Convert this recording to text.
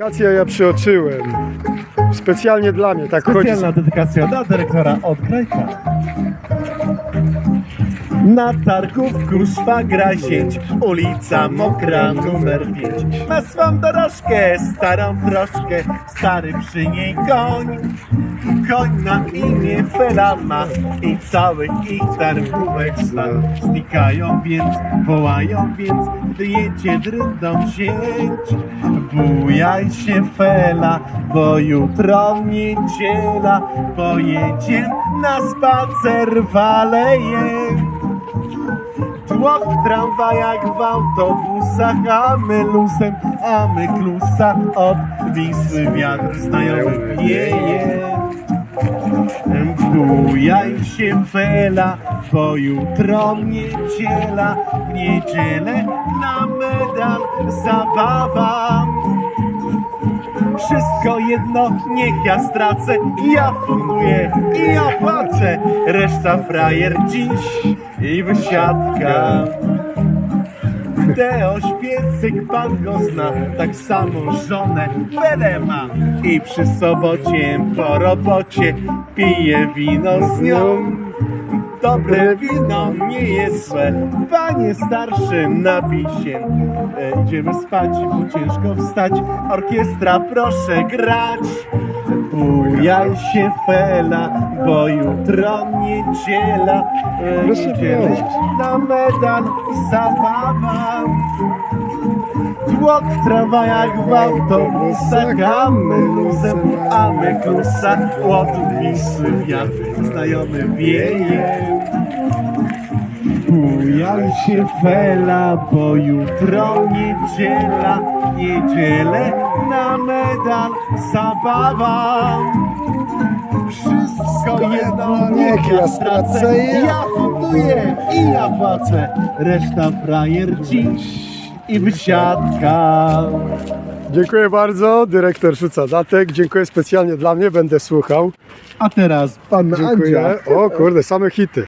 Wakacje ja przyoczyłem. Specjalnie dla mnie, tak chodzi. Specjalna dedykacja dla dyrektora od. Na targówku szwagra sieć, ulica mokra numer 5. Ma swą dorożkę, starą troszkę, stary przy niej koń. Koń na imię Fela ma i całych ich targówek stan. Znikają więc, wołają więc, gdy jedzie dryndą sieć. Bujaj się Fela, bo jutro niedziela, pojedzie na spacer walejem. Tłok w tramwajach, w autobusach, a my lusem, a my klusa od Wisły wiatr znajomy wieje. Bujaj się fela, bo jutro niedziela, w niedzielę na medal zabawa. Wszystko jedno, niech ja stracę, ja funduję i ja płacę, reszta frajer dziś i wysiadka. Teo Śpiecyk, pan go zna, tak samo żonę Belę ma i przy sobocie po robocie pije wino z nią. Dobre wino nie jest złe, panie starszy napij się. Idziemy spać, bo ciężko wstać, orkiestra proszę grać. Bujaj się fela, bo jutro niedziela, e, bardzo. na medal zabawa. Tłok w tramwajach, w autobusach, a my luzem, a my klusa, od Wisły wiatr znajomy wieje. Bujaj się fela, bo jutro niedziela, niedzielę na medal zabawa. Wszystko jedno, niech ja stracę, ja funduję i ja płacę, reszta frajer dziś i wysiadka. Dziękuję bardzo, dyrektor rzuca datek. Dziękuję specjalnie dla mnie, będę słuchał. A teraz pan Dziękuję. Andzia. O kurde, same hity.